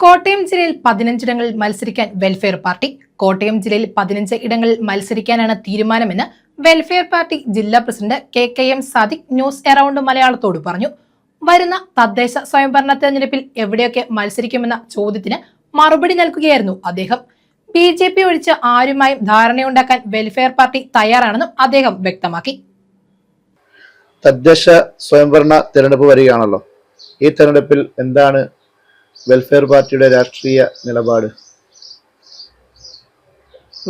കോട്ടയം ജില്ലയിൽ പതിനഞ്ചിടങ്ങളിൽ മത്സരിക്കാൻ welfare party Kottayam ജില്ലയിൽ പതിനഞ്ച് ഇടങ്ങളിൽ മത്സരിക്കാനാണ് തീരുമാനമെന്ന് വെൽഫെയർ പാർട്ടി ജില്ലാ president K K M Sadiq news around മലയാളത്തോട് പറഞ്ഞു. വരുന്ന തദ്ദേശ സ്വയംഭരണ തെരഞ്ഞെടുപ്പിൽ എവിടെയൊക്കെ മത്സരിക്കുമെന്ന ചോദ്യത്തിന് മറുപടി നൽകുകയായിരുന്നു അദ്ദേഹം. ബി ജെ പി ഒഴിച്ച് ആരുമായും ധാരണയുണ്ടാക്കാൻ വെൽഫെയർ പാർട്ടി തയ്യാറാണെന്നും അദ്ദേഹം വ്യക്തമാക്കി. തദ്ദേശ സ്വയംഭരണ തെരഞ്ഞെടുപ്പ് വരികയാണല്ലോ. ഈ തെരഞ്ഞെടുപ്പിൽ എന്താണ് വെൽഫെയർ പാർട്ടിയുടെ രാഷ്ട്രീയ നിലപാട്?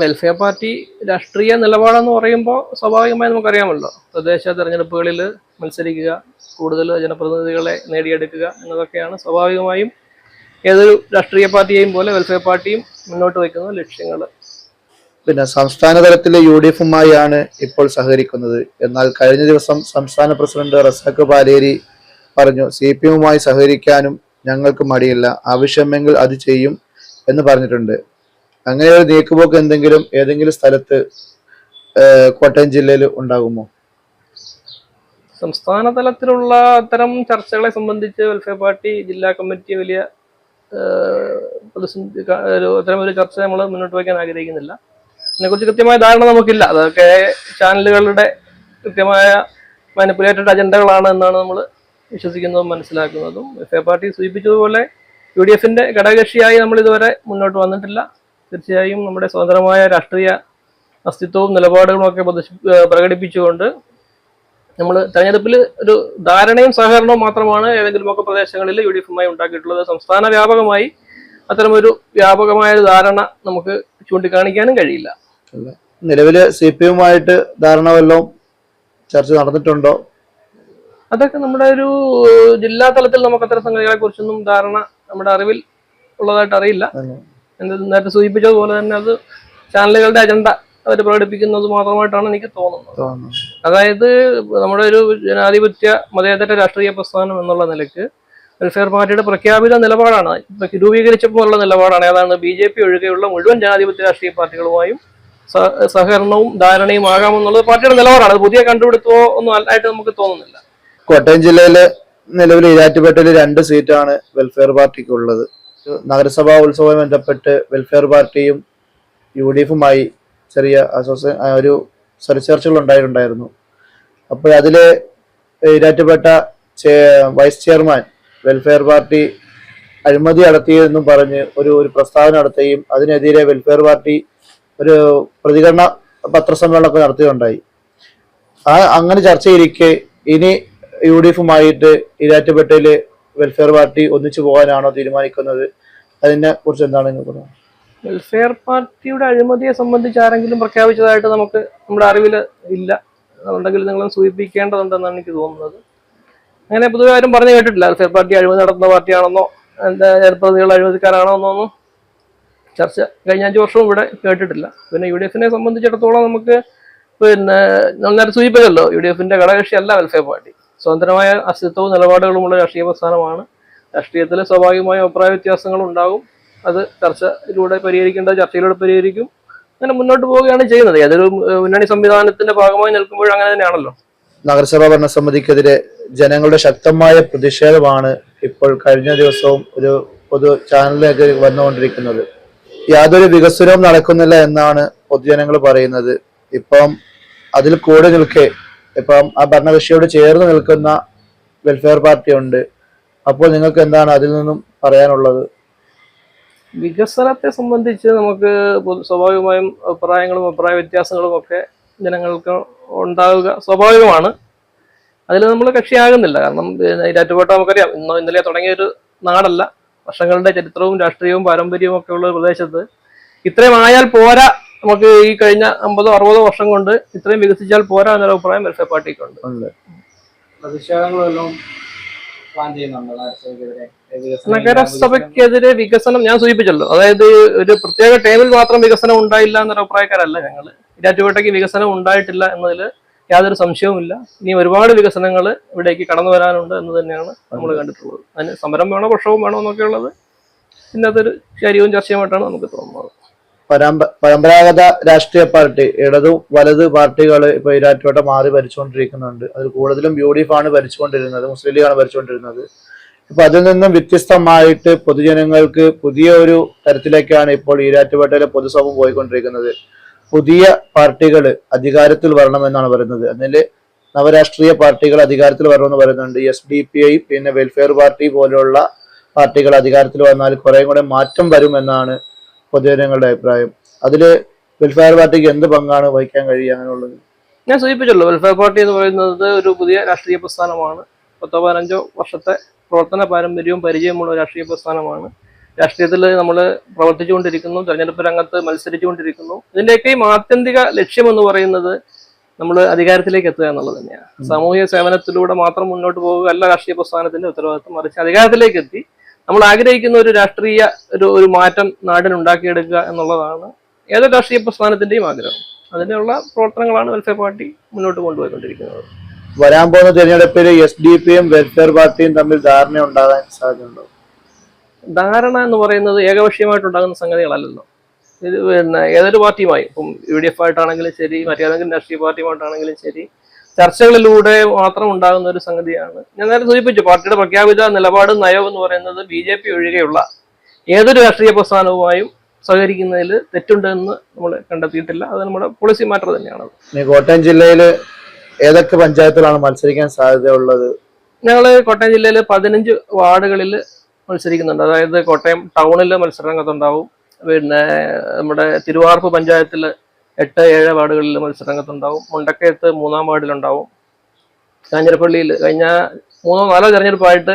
വെൽഫെയർ പാർട്ടി രാഷ്ട്രീയ നിലപാടെന്ന് പറയുമ്പോൾ സ്വാഭാവികമായി നമുക്കറിയാമല്ലോ. പ്രദേശ തെരഞ്ഞെടുപ്പുകളിൽ മത്സരിക്കുക കൂടുതൽ ജനപ്രതിനിധികളെ നേടിയെടുക്കുക എന്നതൊക്കെയാണ് സ്വാഭാവികമായും ഏതൊരു രാഷ്ട്രീയ പാർട്ടിയെയും പോലെ വെൽഫെയർ പാർട്ടിയും മുന്നോട്ട് വയ്ക്കുന്ന ലക്ഷ്യങ്ങൾ പിന്നെ സംസ്ഥാന തലത്തിലെ യു ഡി എഫുമായാണ് ഇപ്പോൾ സഹകരിക്കുന്നത്. എന്നാൽ കഴിഞ്ഞ ദിവസം സംസ്ഥാന പ്രസിഡന്റ് റസാഖ് പാലേരി പറഞ്ഞു സി പി എമ്മുമായി സഹകരിക്കാനും ഞങ്ങൾക്ക് മടിയില്ല. ആവശ്യമെങ്കിൽ അത് ചെയ്യും എന്ന് പറഞ്ഞിട്ടുണ്ട്. അങ്ങനെ ഒരു നീക്കുപോക്ക് എന്തെങ്കിലും ഏതെങ്കിലും സ്ഥലത്ത് കോട്ടയം ജില്ലയിൽ ഉണ്ടാകുമോ? സംസ്ഥാന തലത്തിലുള്ള അത്തരം ചർച്ചകളെ സംബന്ധിച്ച് വെൽഫെയർ പാർട്ടി ജില്ലാ കമ്മിറ്റി വലിയ അത്തരം ഒരു ചർച്ച നമ്മൾ മുന്നോട്ട് വയ്ക്കാൻ ആഗ്രഹിക്കുന്നില്ല. അതിനെക്കുറിച്ച് കൃത്യമായ ധാരണ നമുക്കില്ല. അതൊക്കെ ചാനലുകളുടെ കൃത്യമായ മാനിപ്പുലേറ്റഡ് അജണ്ടകളാണ് എന്നാണ് നമ്മൾ വിശ്വസിക്കുന്നതും മനസ്സിലാക്കുന്നതും എഫ് എ പാർട്ടി സൂചിപ്പിച്ചതുപോലെ യു ഡി എഫിന്റെ ഘടകകക്ഷിയായി നമ്മൾ ഇതുവരെ മുന്നോട്ട് വന്നിട്ടില്ല. തീർച്ചയായും നമ്മുടെ സ്വതന്ത്രമായ രാഷ്ട്രീയ അസ്തിത്വവും നിലപാടുകളും ഒക്കെ പ്രകടിപ്പിച്ചുകൊണ്ട് നമ്മൾ തെരഞ്ഞെടുപ്പിൽ ഒരു ധാരണയും സഹകരണവും മാത്രമാണ് ഏതെങ്കിലുമൊക്കെ പ്രദേശങ്ങളിൽ യു ഡി എഫുമായി ഉണ്ടാക്കിയിട്ടുള്ളത്. സംസ്ഥാന വ്യാപകമായി അത്തരമൊരു വ്യാപകമായ ഒരു ധാരണ നമുക്ക് ചൂണ്ടിക്കാണിക്കാനും കഴിയില്ല. നിലവിൽ സി പി എമ്മുമായിട്ട് ധാരണ വല്ലതും ചർച്ച നടന്നിട്ടുണ്ടോ? അതൊക്കെ നമ്മുടെ ഒരു ജില്ലാ തലത്തിൽ നമുക്ക് അത്തരം സംഗതികളെ കുറിച്ചൊന്നും ധാരണ നമ്മുടെ അറിവിൽ ഉള്ളതായിട്ട് അറിയില്ല. നേരത്തെ സൂചിപ്പിച്ചതുപോലെ തന്നെ അത് ചാനലുകളുടെ അജണ്ട അവർ പ്രകടിപ്പിക്കുന്നത് മാത്രമായിട്ടാണ് എനിക്ക് തോന്നുന്നത്. അതായത് നമ്മുടെ ഒരു ജനാധിപത്യ മതേതര രാഷ്ട്രീയ പ്രസ്ഥാനം എന്നുള്ള നിലയ്ക്ക് വെൽഫെയർ പാർട്ടിയുടെ പ്രഖ്യാപിത നിലപാടാണ്. രൂപീകരിച്ചപ്പോൾ ഉള്ള നിലപാടാണ്. ഏതാണ്? ബി ജെ പി ഒഴികെയുള്ള മുഴുവൻ ജനാധിപത്യ രാഷ്ട്രീയ പാർട്ടികളുമായും സഹകരണവും ധാരണയും ആകാമെന്നുള്ളത് പാർട്ടിയുടെ നിലപാടാണ്. അത് പുതിയ കണ്ടുപിടുത്തോ ഒന്നും ആയിട്ട് നമുക്ക് തോന്നുന്നില്ല. കോട്ടയം ജില്ലയിലെ നിലവിൽ ഈരാറ്റുപേട്ടയിൽ രണ്ട് സീറ്റാണ് വെൽഫെയർ പാർട്ടിക്ക് ഉള്ളത് നഗരസഭാ ഉത്സവവുമായി ബന്ധപ്പെട്ട് വെൽഫെയർ പാർട്ടിയും യു ഡി എഫുമായി ചെറിയ അസോസിയ ഒരു ചെറിയ ചർച്ചകൾ ഉണ്ടായിട്ടുണ്ടായിരുന്നു അപ്പോൾ അതിൽ Erattupetta vice chairman welfare party അഴിമതി നടത്തിയെന്നും പറഞ്ഞ് ഒരു ഒരു പ്രസ്താവന നടത്തുകയും അതിനെതിരെ വെൽഫെയർ പാർട്ടി ഒരു പ്രതികരണ പത്രസമ്മേളനമൊക്കെ നടത്തുകയുണ്ടായി ആ അങ്ങനെ ചർച്ചയിരിക്കെ ഇനി യു ഡി എഫുമായിട്ട് ഈരാറ്റുപേട്ടയിൽ വെൽഫെയർ പാർട്ടി ഒന്നിച്ചു പോകാനാണോ തീരുമാനിക്കുന്നത്? അതിനെ കുറിച്ച് എന്താണ് നിങ്ങൾ പറയുന്നത് വെൽഫെയർ പാർട്ടിയുടെ അഴിമതിയെ സംബന്ധിച്ച് ആരെങ്കിലും പ്രഖ്യാപിച്ചതായിട്ട് നമുക്ക് നമ്മുടെ അറിവിൽ ഇല്ല. അതുണ്ടെങ്കിൽ നിങ്ങൾ സൂചിപ്പിക്കേണ്ടതുണ്ടെന്നാണ് എനിക്ക് തോന്നുന്നത്. അങ്ങനെ പൊതുവെ ആരും പറഞ്ഞു കേട്ടിട്ടില്ല വെൽഫെയർ പാർട്ടി അഴിമതി നടത്തുന്ന പാർട്ടിയാണെന്നോ എന്താ ജനപ്രതിനിധികൾ അഴിമതിക്കാരാണോ എന്നൊന്നും ചർച്ച കഴിഞ്ഞ അഞ്ച് വർഷവും ഇവിടെ കേട്ടിട്ടില്ല. പിന്നെ യു ഡി എഫിനെ സംബന്ധിച്ചിടത്തോളം നമുക്ക് പിന്നെ നേരത്തെ സൂചിപ്പിച്ചല്ലോ യു ഡി എഫിന്റെ ഘടകകക്ഷി അല്ല വെൽഫെയർ പാർട്ടി സ്വതന്ത്രമായ അസ്തിത്വവും നിലപാടുകളുമുള്ള രാഷ്ട്രീയ പ്രസ്ഥാനമാണ്. രാഷ്ട്രീയത്തിൽ സ്വാഭാവികമായ അഭിപ്രായ വ്യത്യാസങ്ങൾ ഉണ്ടാകും. അത് ചർച്ചയിലൂടെ പരിഹരിക്കേണ്ട ചർച്ചയിലൂടെ പരിഹരിക്കും. അങ്ങനെ മുന്നോട്ട് പോവുകയാണ് ചെയ്യുന്നത്. അതൊരു മുന്നണി സംവിധാനത്തിന്റെ ഭാഗമായി നിൽക്കുമ്പോൾ അങ്ങനെ തന്നെയാണല്ലോ. നഗരസഭാ ഭരണസമിതിക്കെതിരെ ജനങ്ങളുടെ ശക്തമായ പ്രതിഷേധമാണ് ഇപ്പോൾ കഴിഞ്ഞ ദിവസവും ഒരു പൊതു ചാനലിലേക്ക് വന്നുകൊണ്ടിരിക്കുന്നത്. യാതൊരു വികസനവും നടക്കുന്നില്ല എന്നാണ് പൊതുജനങ്ങൾ പറയുന്നത്. ഇപ്പം അതിൽ കൂടെ നിൽക്കെ ഇപ്പം ആ ഭരണകക്ഷിയോട് ചേർന്ന് നിൽക്കുന്ന വെൽഫെയർ പാർട്ടി ഉണ്ട്. അപ്പോൾ നിങ്ങൾക്ക് എന്താണ് അതിൽ നിന്നും പറയാനുള്ളത്? വികസനത്തെ സംബന്ധിച്ച് നമുക്ക് സ്വാഭാവികമായും അഭിപ്രായങ്ങളും അഭിപ്രായ വ്യത്യാസങ്ങളും ഒക്കെ ജനങ്ങൾക്ക് ഉണ്ടാവുക സ്വാഭാവികമാണ്. അതിൽ നമ്മൾ കക്ഷിയാകുന്നില്ല. കാരണം ഇരാറ്റുപേട്ട നമുക്കറിയാം. ഇന്നോ ഇന്നലെ തുടങ്ങിയ ഒരു നാടല്ല. വർഷങ്ങളുടെ ചരിത്രവും രാഷ്ട്രീയവും പാരമ്പര്യവും ഒക്കെ ഉള്ള പ്രദേശത്ത് ഇത്രയും ആയാൽ പോരാ നമുക്ക് ഈ കഴിഞ്ഞ അമ്പതോ അറുപതോ വർഷം കൊണ്ട് ഇത്രയും വികസിച്ചാൽ പോരാ എന്നൊരു അഭിപ്രായം വെൽഫെയർ പാർട്ടിക്കുണ്ട്. ഉണ്ട്. പ്രതിഷേധങ്ങളെല്ലാം നഗരസഭയ്ക്കെതിരെ വികസനം വികസനം? ഞാൻ സൂചിപ്പിച്ചല്ലോ. അതായത് ഒരു പ്രത്യേക ടൈമിൽ മാത്രം വികസനം ഉണ്ടായില്ല എന്നൊരു അഭിപ്രായക്കാരല്ല ഞങ്ങൾ ഇരാറ്റുപേട്ടയ്ക്ക് വികസനം ഉണ്ടായിട്ടില്ല എന്നതിൽ യാതൊരു സംശയവുമില്ല ഇനി ഒരുപാട് വികസനങ്ങൾ ഇവിടേക്ക് കടന്നു വരാനുണ്ട് എന്ന് തന്നെയാണ് നമ്മൾ കണ്ടിട്ടുള്ളത്. അതിന് സമരം വേണോ പക്ഷവും വേണോ എന്നൊക്കെയുള്ളത് ഇന്നത്തെ ഒരു കാര്യവും ചർച്ചയുമായിട്ടാണ് നമുക്ക് തോന്നുന്നത്. പരമ്പരാഗത രാഷ്ട്രീയ പാർട്ടി ഇടതു വലത് പാർട്ടികൾ ഇപ്പൊ ഈരാറ്റുപേട്ട മാറി ഭരിച്ചുകൊണ്ടിരിക്കുന്നുണ്ട്. അതിൽ കൂടുതലും യു ഡി എഫ് ആണ് ഭരിച്ചുകൊണ്ടിരുന്നത് മുസ്ലിം ലീഗാണ് ഭരിച്ചുകൊണ്ടിരുന്നത്. ഇപ്പൊ അതിൽ നിന്നും വ്യത്യസ്തമായിട്ട് പൊതുജനങ്ങൾക്ക് പുതിയ ഒരു തരത്തിലേക്കാണ് ഇപ്പോൾ ഈരാറ്റുപേട്ടയിലെ പൊതുസഭ പോയിക്കൊണ്ടിരിക്കുന്നത്. പുതിയ പാർട്ടികൾ അധികാരത്തിൽ വരണമെന്നാണ് പറയുന്നത്. അതിൽ നവരാഷ്ട്രീയ പാർട്ടികൾ അധികാരത്തിൽ വരണമെന്ന് പറയുന്നുണ്ട്. എസ് ഡി പി ഐ പിന്നെ വെൽഫെയർ പാർട്ടി പോലെയുള്ള പാർട്ടികൾ അധികാരത്തിൽ വന്നാൽ കുറെ കൂടെ മാറ്റം വരുമെന്നാണ് പൊതുജനങ്ങളുടെ അഭിപ്രായം. അതിൽ വെൽഫെയർ പാർട്ടിക്ക് എന്ത് പങ്കാണ് വഹിക്കാൻ കഴിയുക അങ്ങനെയുള്ളത്? ഞാൻ സൂചിപ്പിച്ചല്ലോ വെൽഫെയർ പാർട്ടി എന്ന് പറയുന്നത് ഒരു പുതിയ രാഷ്ട്രീയ പ്രസ്ഥാനമാണ്. പത്തോ പതിനഞ്ചോ വർഷത്തെ പ്രവർത്തന പാരമ്പര്യവും പരിചയമുള്ള രാഷ്ട്രീയ പ്രസ്ഥാനമാണ്. രാഷ്ട്രീയത്തിൽ നമ്മൾ പ്രവർത്തിച്ചുകൊണ്ടിരിക്കുന്നു തെരഞ്ഞെടുപ്പ് രംഗത്ത് മത്സരിച്ചുകൊണ്ടിരിക്കുന്നു. ഇതിന്റെയൊക്കെയും ആത്യന്തിക ലക്ഷ്യം എന്ന് പറയുന്നത് നമ്മൾ അധികാരത്തിലേക്ക് എത്തുക എന്നുള്ളത് തന്നെയാണ്. സാമൂഹിക സേവനത്തിലൂടെ മാത്രം മുന്നോട്ട് പോവുക അല്ല രാഷ്ട്രീയ പ്രസ്ഥാനത്തിന്റെ ഉത്തരവാദിത്വം മറിച്ച് അധികാരത്തിലേക്ക് എത്തി നമ്മൾ ആഗ്രഹിക്കുന്ന ഒരു രാഷ്ട്രീയ ഒരു ഒരു മാറ്റം നാടിനുണ്ടാക്കിയെടുക്കുക എന്നുള്ളതാണ് ഏതൊരു രാഷ്ട്രീയ പ്രസ്ഥാനത്തിന്റെയും ആഗ്രഹം. അതിനുള്ള പ്രവർത്തനങ്ങളാണ് വെൽഫെയർ പാർട്ടി മുന്നോട്ട് കൊണ്ടുപോയിക്കൊണ്ടിരിക്കുന്നത്. വരാൻ പോകുന്ന തെരഞ്ഞെടുപ്പിൽ എസ് ഡി പിയും വെൽഫെയർ പാർട്ടിയും തമ്മിൽ ധാരണ ഉണ്ടാകാൻ സാധ്യതയുണ്ടോ? ധാരണ എന്ന് പറയുന്നത് ഏകപക്ഷീയമായിട്ടുണ്ടാകുന്ന സംഗതികളല്ലല്ലോ. ഇത് പിന്നെ ഏതൊരു പാർട്ടിയുമായി ഇപ്പം യു ഡി എഫ് ആയിട്ടാണെങ്കിലും ശരി മറ്റേതെങ്കിലും രാഷ്ട്രീയ പാർട്ടിയുമായിട്ടാണെങ്കിലും ശരി ചർച്ചകളിലൂടെ മാത്രം ഉണ്ടാകുന്ന ഒരു സംഗതിയാണ്. ഞാൻ നേരത്തെ സൂചിപ്പിച്ചു പാർട്ടിയുടെ പ്രഖ്യാപിത നിലപാടും നയവും എന്ന് പറയുന്നത് ബി ജെ പി ഒഴികെയുള്ള ഏതൊരു രാഷ്ട്രീയ പ്രസ്ഥാനവുമായും സഹകരിക്കുന്നതിൽ തെറ്റുണ്ടെന്ന് നമ്മൾ കണ്ടെത്തിയിട്ടില്ല. അത് നമ്മുടെ പോളിസി മാറ്റർ തന്നെയാണ് കോട്ടയം ജില്ലയിൽ ഏതൊക്കെ പഞ്ചായത്തിലാണ് മത്സരിക്കാൻ സാധ്യതയുള്ളത്? ഞങ്ങൾ കോട്ടയം ജില്ലയിൽ പതിനഞ്ച് വാർഡുകളിൽ മത്സരിക്കുന്നുണ്ട്. അതായത് കോട്ടയം ടൗണിൽ മത്സരരംഗത്തുണ്ടാവും പിന്നെ നമ്മുടെ തിരുവാർപ്പ് പഞ്ചായത്തിൽ എട്ട് ഏഴ് വാർഡുകളിൽ മത്സരരംഗത്തുണ്ടാവും മുണ്ടക്കയത്ത് മൂന്നാം വാർഡിലുണ്ടാവും. കാഞ്ഞിരപ്പള്ളിയിൽ കഴിഞ്ഞ മൂന്നോ നാലോ തെരഞ്ഞെടുപ്പായിട്ട്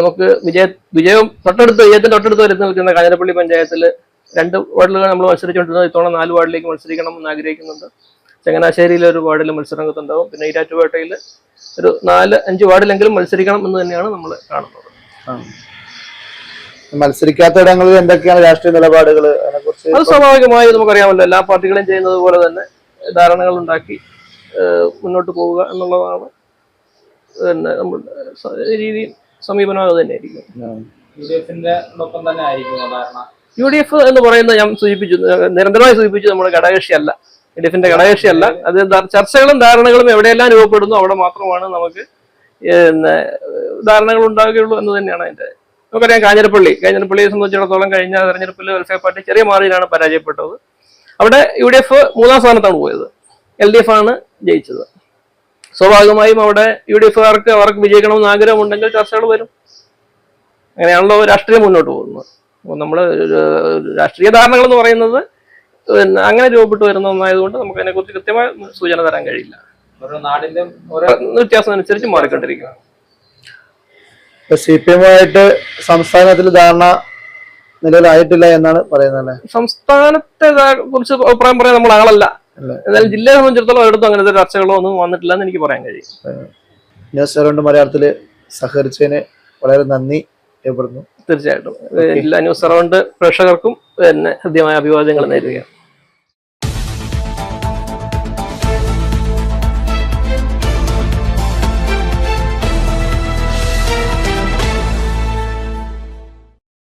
നമുക്ക് വിജയ വിജയം തൊട്ടടുത്ത് വിജയത്തിന് തൊട്ടടുത്ത് വരുന്ന നിൽക്കുന്ന കാഞ്ഞിരപ്പള്ളി പഞ്ചായത്തിൽ രണ്ട് വാർഡിലുകൾ നമ്മൾ മത്സരിച്ചുകൊണ്ടിരുന്നത് ഇത്തവണ നാല് വാർഡിലേക്ക് മത്സരിക്കണം എന്ന് ആഗ്രഹിക്കുന്നുണ്ട്. ചങ്ങനാശ്ശേരിയിലെ ഒരു വാർഡിൽ മത്സരരംഗത്തുണ്ടാവും പിന്നെ ഈരാറ്റുപേട്ടയിൽ ഒരു നാല് അഞ്ച് വാർഡിലെങ്കിലും മത്സരിക്കണം എന്ന് തന്നെയാണ് നമ്മൾ കാണുന്നത്. മത്സരിക്കാത്ത ഇടങ്ങളിൽ എന്തൊക്കെയാണ് രാഷ്ട്രീയ നിലപാടുകൾ? അതിനെക്കുറിച്ച് അത് സ്വാഭാവികമായി നമുക്കറിയാമല്ലോ. എല്ലാ പാർട്ടികളും ചെയ്യുന്നത് പോലെ തന്നെ ധാരണകൾ ഉണ്ടാക്കി മുന്നോട്ട് പോവുക എന്നുള്ളതാണ്. പിന്നെ നമ്മുടെ രീതി സമീപനം അത് തന്നെയായിരിക്കും. യു ഡി തന്നെ ആയിരിക്കും ധാരണ? യു ഡി എഫ് എന്ന് പറയുന്നത് ഞാൻ സൂചിപ്പിച്ചു നിരന്തരമായി സൂചിപ്പിച്ചു നമ്മുടെ ഘടകകക്ഷിയല്ല യു ഡി എഫിന്റെ ഘടകകക്ഷിയല്ല അത് ചർച്ചകളും ധാരണകളും എവിടെയെല്ലാം രൂപപ്പെടുന്നു അവിടെ മാത്രമാണ് നമുക്ക് ധാരണകൾ ഉണ്ടാവുകയുള്ളൂ എന്ന് തന്നെയാണ് അതിന്റെ നമുക്കറിയാം കാഞ്ഞിരപ്പള്ളി. കാഞ്ഞിരപ്പള്ളിയെ സംബന്ധിച്ചിടത്തോളം കഴിഞ്ഞ തെരഞ്ഞെടുപ്പിൽ വെൽഫെയർ പാർട്ടി ചെറിയ മാർജിനാണ് പരാജയപ്പെട്ടത്. അവിടെ യു ഡി എഫ് മൂന്നാം സ്ഥാനത്താണ് പോയത്. എൽ ഡി എഫ് ആണ് ജയിച്ചത്. സ്വാഭാവികമായും അവിടെ യു ഡി എഫുകാർക്ക് അവർക്ക് വിജയിക്കണമെന്ന് ആഗ്രഹമുണ്ടെങ്കിൽ ചർച്ചകൾ വരും. അങ്ങനെയാണല്ലോ രാഷ്ട്രീയം മുന്നോട്ട് പോകുന്നത്. അപ്പോൾ നമ്മൾ രാഷ്ട്രീയ ധാരണകൾ എന്ന് പറയുന്നത് പിന്നെ അങ്ങനെ രൂപപ്പെട്ട് വരുന്ന ഒന്നായതുകൊണ്ട് നമുക്ക് അതിനെക്കുറിച്ച് കൃത്യമായ സൂചന തരാൻ കഴിയില്ല. ഓരോ നാടിന്റെ ഓരോ വ്യത്യാസം അനുസരിച്ച് മാറിക്കൊണ്ടിരിക്കും സി പി എമ്മുമായിട്ട് സംസ്ഥാനത്തിൽ ധാരണ നിലവിലായിട്ടില്ല എന്നാണ് പറയുന്നത് സംസ്ഥാനത്തെ കുറിച്ച് അഭിപ്രായം പറയാൻ നമ്മൾ ആളല്ല. എന്നാലും ജില്ലയെ സംബന്ധിച്ചിടത്തോളം ഒരിടത്തും അങ്ങനത്തെ ചർച്ചകളോ ഒന്നും വന്നിട്ടില്ല എന്ന് എനിക്ക് പറയാൻ കഴിയും. ന്യൂസ് അറൗണ്ട് മലയാളത്തിൽ സഹകരിച്ചതിന് വളരെ നന്ദി രേഖപ്പെടുന്നു തീർച്ചയായിട്ടും. ജില്ലാ ന്യൂസ് അറൗണ്ട് പ്രേക്ഷകർക്കും പിന്നെ ഹൃദ്യമായ അഭിവാദ്യങ്ങൾ നേരുകയാണ്.